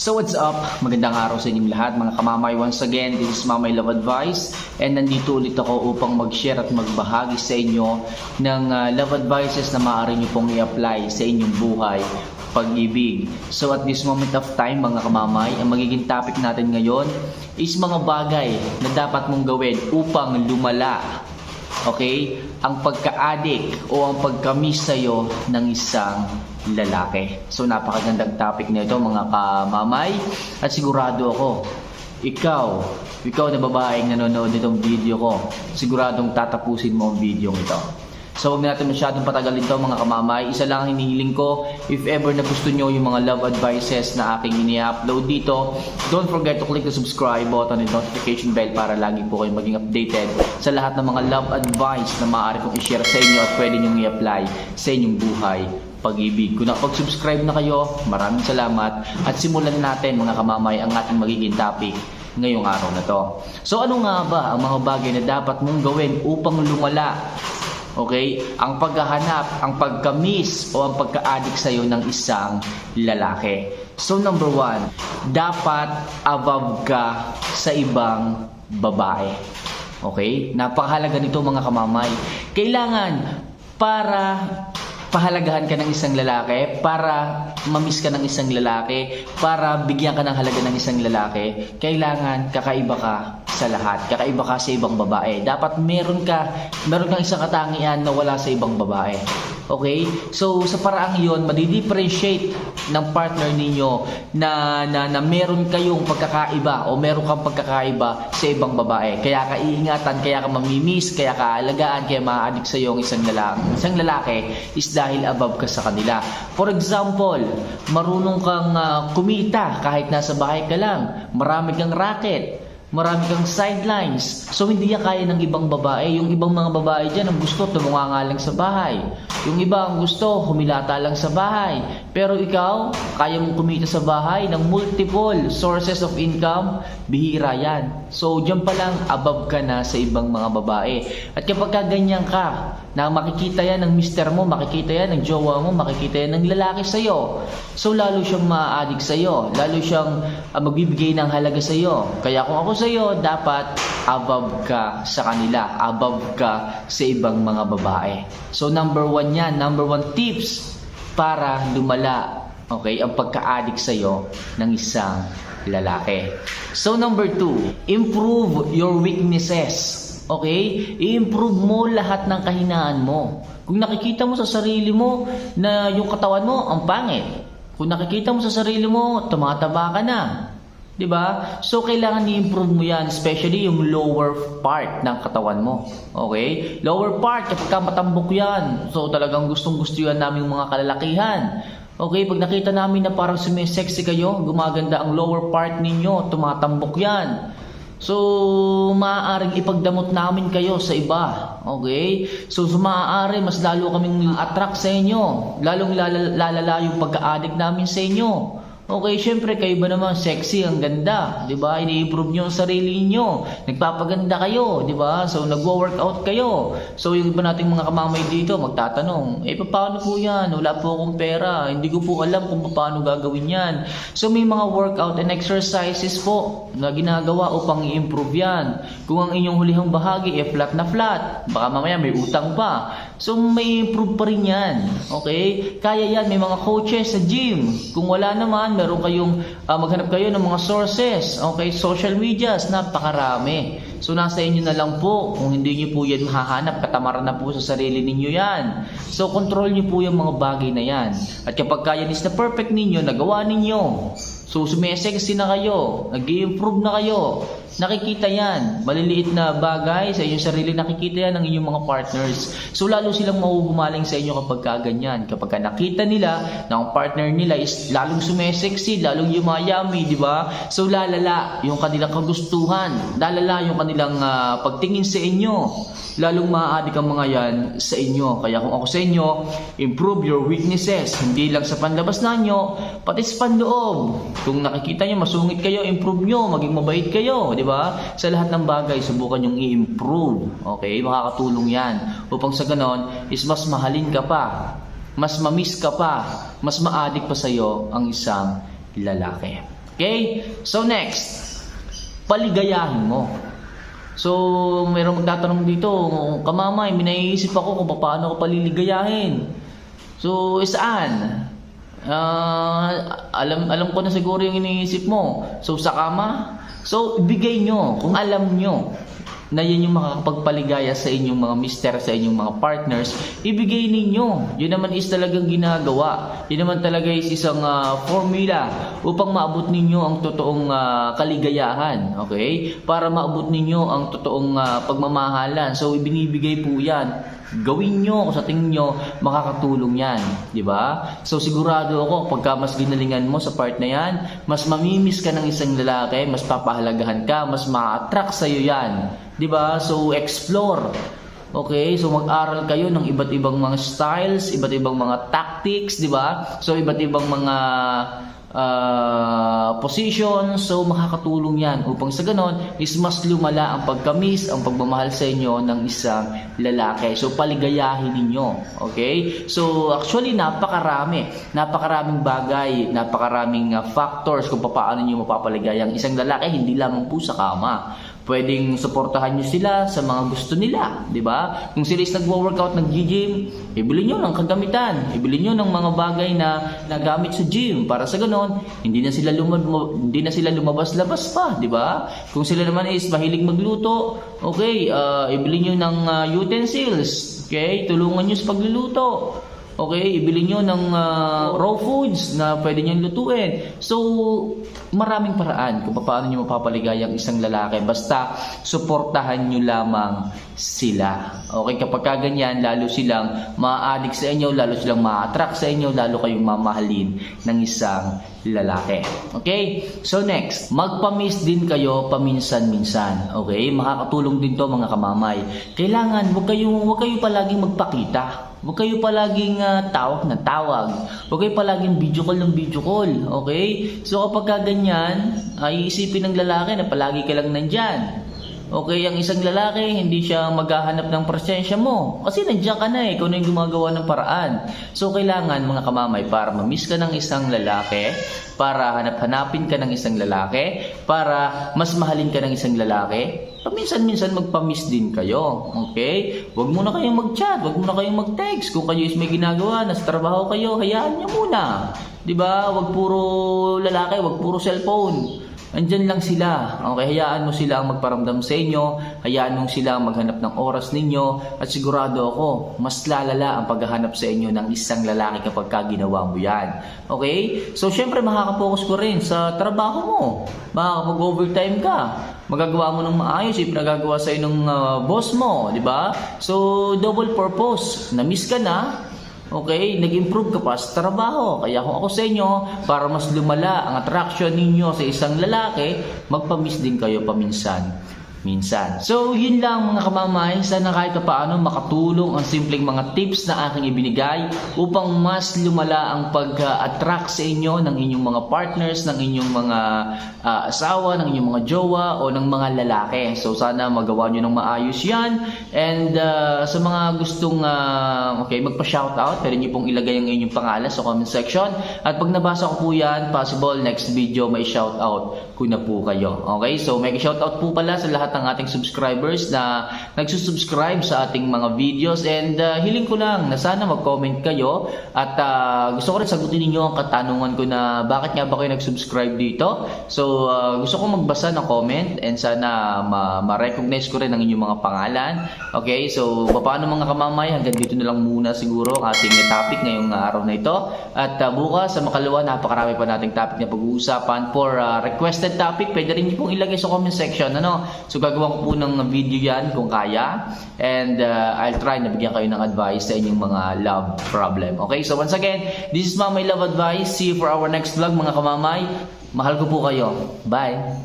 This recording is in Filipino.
So what's up? Magandang araw sa inyong lahat mga kamamay. Once again, this is Mamay Love Advice and nandito ulit ako upang mag-share at magbahagi sa inyo ng uh, love advices na maaari nyo pong i-apply sa inyong buhay pag-ibig. So at this moment of time mga kamamay, ang magiging topic natin ngayon is mga bagay na dapat mong gawin upang lumala Okay? Ang pagka-addict o ang pagka-miss sa'yo ng isang lalaki. So napakagandang topic na ito mga kamamay at sigurado ako ikaw, ikaw na babaeng nanonood nitong video ko, siguradong tatapusin mo ang video ito. So huwag natin masyadong patagalin to mga kamamay. Isa lang ang hinihiling ko, if ever na gusto nyo yung mga love advices na aking ini-upload dito, don't forget to click the subscribe button and notification bell para lagi po kayong maging updated sa lahat ng mga love advice na maaari kong i-share sa inyo at pwede nyo i-apply sa inyong buhay pag-ibig. Kung nakapag-subscribe na kayo, maraming salamat at simulan natin mga kamamay ang ating magiging topic ngayong araw na to. So ano nga ba ang mga bagay na dapat mong gawin upang lumala Okay? Ang paghahanap, ang pagka-miss o ang pagka-addict sa'yo ng isang lalaki. So number one, dapat above ka sa ibang babae. Okay? Napakahalaga nito mga kamamay. Kailangan para pahalagahan ka ng isang lalaki, para mamiss ka ng isang lalaki, para bigyan ka ng halaga ng isang lalaki, kailangan kakaiba ka sa lahat. Kakaiba ka sa ibang babae. Dapat meron ka, meron kang isang katangian na wala sa ibang babae. Okay? So, sa paraang yon madi-differentiate ng partner ninyo na, na, na meron kayong pagkakaiba o meron kang pagkakaiba sa ibang babae. Kaya ka iingatan, kaya ka mamimiss, kaya ka alagaan, kaya ma-addict sa iyo ang isang lalaki. Isang lalaki is dahil above ka sa kanila. For example, marunong kang uh, kumita kahit nasa bahay ka lang. Marami kang racket marami kang sidelines. So, hindi yan kaya ng ibang babae. Yung ibang mga babae dyan, ang gusto, tumunga nga lang sa bahay. Yung iba, ang gusto, humilata lang sa bahay. Pero ikaw, kaya mong kumita sa bahay ng multiple sources of income, bihira yan. So, dyan pa lang, above ka na sa ibang mga babae. At kapag ka ganyan ka, na makikita yan ng mister mo, makikita yan ng jowa mo, makikita yan ng lalaki sa'yo. So, lalo siyang ma-addict sa'yo. Lalo siyang uh, magbibigay ng halaga sa'yo. Kaya kung ako sa'yo, dapat above ka sa kanila. Above ka sa ibang mga babae. So, number one yan. Number one tips para lumala okay, ang pagka-addict sa'yo ng isang lalaki. So, number two, improve your weaknesses. Okay? I-improve mo lahat ng kahinaan mo. Kung nakikita mo sa sarili mo na yung katawan mo ang pangit. Kung nakikita mo sa sarili mo, tumataba ka na. 'Di ba? So kailangan i-improve mo 'yan, especially yung lower part ng katawan mo. Okay? Lower part kapag ka matambok 'yan. So talagang gustong-gusto 'yan naming mga kalalakihan. Okay, pag nakita namin na parang sumisexy kayo, gumaganda ang lower part ninyo, tumatambok 'yan. So, maaaring ipagdamot namin kayo sa iba. Okay? So, so maaari, mas lalo kaming attract sa inyo. Lalong lalala, yung pagka-addict namin sa inyo. Okay, syempre kayo ba naman sexy, ang ganda, 'di ba? Ini-improve niyo ang sarili niyo. Nagpapaganda kayo, 'di ba? So nagwo-workout kayo. So yung iba nating mga kamamay dito magtatanong, "Eh paano po 'yan? Wala po akong pera. Hindi ko po alam kung paano gagawin 'yan." So may mga workout and exercises po na ginagawa upang i-improve 'yan. Kung ang inyong hulihang bahagi eh flat na flat, baka mamaya may utang pa. So may improve pa rin 'yan. Okay? Kaya 'yan, may mga coaches sa gym. Kung wala naman meron kayong uh, maghanap kayo ng mga sources, okay, social medias, napakarami. So nasa inyo na lang po, kung hindi niyo po yan mahahanap, katamaran na po sa sarili ninyo yan. So control niyo po yung mga bagay na yan. At kapag kaya is na perfect ninyo, nagawa ninyo. So sumesexy na kayo, nag improve na kayo, nakikita yan. Maliliit na bagay sa inyong sarili, nakikita yan ng inyong mga partners. So lalo silang mahuhumaling sa inyo kapag kaganyan. Kapag ka nakita nila na ang partner nila is lalong sumesexy, lalong yumayami, di ba? So lalala yung kanilang kagustuhan, lalala yung kanilang uh, pagtingin sa inyo. Lalong maaadik ang mga yan sa inyo. Kaya kung ako sa inyo, improve your weaknesses. Hindi lang sa panlabas na nyo, pati sa panloob. Kung nakikita nyo, masungit kayo, improve nyo, maging mabait kayo, di ba? Sa lahat ng bagay, subukan yung i-improve. Okay? Makakatulong yan. Upang sa ganon, is mas mahalin ka pa. Mas mamiss ka pa. Mas maadik pa sa'yo ang isang lalaki. Okay? So next, paligayahin mo. So, mayroong magtatanong dito, kamamay, may naiisip ako kung paano ko paliligayahin. So, saan? Ah, alam alam ko na siguro yung iniisip mo. So sa kama, so ibigay nyo kung alam nyo na yun yung makakapagpaligaya sa inyong mga mister, sa inyong mga partners, ibigay ninyo. Yun naman is talagang ginagawa. Yun naman talaga is isang ah, formula upang maabot ninyo ang totoong ah, kaligayahan. Okay? Para maabot ninyo ang totoong ah, pagmamahalan. So, ibinibigay po yan gawin nyo kung sa tingin nyo makakatulong yan. di ba? So sigurado ako pagka mas ginalingan mo sa part na yan, mas mamimiss ka ng isang lalaki, mas papahalagahan ka, mas ma-attract sa'yo yan. di ba? So explore. Okay, so mag-aral kayo ng iba't ibang mga styles, iba't ibang mga tactics, di ba? So iba't ibang mga ah, position, so makakatulong yan upang sa ganon is mas lumala ang pagkamis, ang pagmamahal sa inyo ng isang lalaki. So paligayahin ninyo. Okay? So actually napakarami. Napakaraming bagay, napakaraming ah, factors kung paano niyo mapapaligaya ang isang lalaki, hindi lamang po sa kama. Pwedeng suportahan nyo sila sa mga gusto nila, di ba? Kung sila is nagwo-workout, nag-gym, ibili nyo ng kagamitan, ibili nyo ng mga bagay na nagamit sa gym para sa ganon, hindi na sila lumab hindi na sila lumabas-labas pa, di ba? Kung sila naman is mahilig magluto, okay, ah, ibili nyo ng ah, utensils, okay? Tulungan nyo sa pagluluto. Okay, ibili nyo ng ah, raw foods na pwede nyo lutuin. So, maraming paraan kung paano nyo mapapaligaya ang isang lalaki. Basta, suportahan nyo lamang sila. Okay, kapag ka ganyan, lalo silang ma-addict sa inyo, lalo silang ma-attract sa inyo, lalo kayong mamahalin ng isang lalaki. Okay? So next, magpamiss din kayo paminsan-minsan. Okay? Makakatulong din to mga kamamay. Kailangan, wag kayo, wag kayo palaging magpakita. Huwag kayo palaging ah, tawag na tawag. Huwag kayo palaging video call ng video call. Okay? So kapag ka ganyan, ay isipin ng lalaki na palagi ka lang nandyan. Okay, ang isang lalaki, hindi siya maghahanap ng presensya mo. Kasi nandiyan ka na eh, ikaw na yung gumagawa ng paraan. So, kailangan mga kamamay, para mamiss ka ng isang lalaki, para hanap-hanapin ka ng isang lalaki, para mas mahalin ka ng isang lalaki, paminsan-minsan magpamiss din kayo. Okay? Huwag muna kayong mag-chat, huwag muna kayong mag-text. Kung kayo is may ginagawa, nasa trabaho kayo, hayaan niyo muna. 'Di ba? Huwag puro lalaki, huwag puro cellphone. Andyan lang sila. Okay, hayaan mo sila ang magparamdam sa inyo, hayaan mo sila maghanap ng oras ninyo, at sigurado ako, mas lalala ang paghahanap sa inyo ng isang lalaki kapag ka ginawa mo yan. Okay? So, syempre, makakapokus ko rin sa trabaho mo. Makakapag-overtime ka. Magagawa mo ng maayos, yung pinagagawa sa ng ah, boss mo, di ba? So, double purpose. Na-miss ka na, Okay, nag-improve ka pa sa trabaho. Kaya kung ako sa inyo, para mas lumala ang attraction ninyo sa isang lalaki, magpamiss din kayo paminsan. Minsan. So, yun lang mga kamamay. Sana kahit pa paano makatulong ang simpleng mga tips na aking ibinigay upang mas lumala ang pag-attract sa inyo ng inyong mga partners, ng inyong mga ah, asawa, ng inyong mga jowa o ng mga lalaki. So, sana magawa nyo ng maayos yan. And ah, sa mga gustong ah, okay, magpa-shoutout, pwede nyo pong ilagay ang inyong pangalan sa comment section. At pag nabasa ko po yan, possible next video may shoutout ko na po kayo. Okay, so may shoutout po pala sa lahat ng ating subscribers na nagsusubscribe sa ating mga videos and ah, hiling ko lang na sana mag-comment kayo at ah, gusto ko rin sagutin ninyo ang katanungan ko na bakit nga ba kayo nag-subscribe dito. So ah, gusto ko magbasa ng comment and sana ma- ma-recognize ko rin ang inyong mga pangalan. Okay, so paano mga kamamay hanggang dito na lang muna siguro ang ating topic ngayong araw na ito. At ah, bukas sa makalawa napakarami pa nating topic na pag-uusapan for ah, requested topic. Pwede rin niyo pong ilagay sa comment section ano. So gagawa ko po ng video yan kung kaya. And uh, I'll try na bigyan kayo ng advice sa inyong mga love problem. Okay, so once again, this is Mamay Love Advice. See you for our next vlog mga kamamay. Mahal ko po kayo. Bye!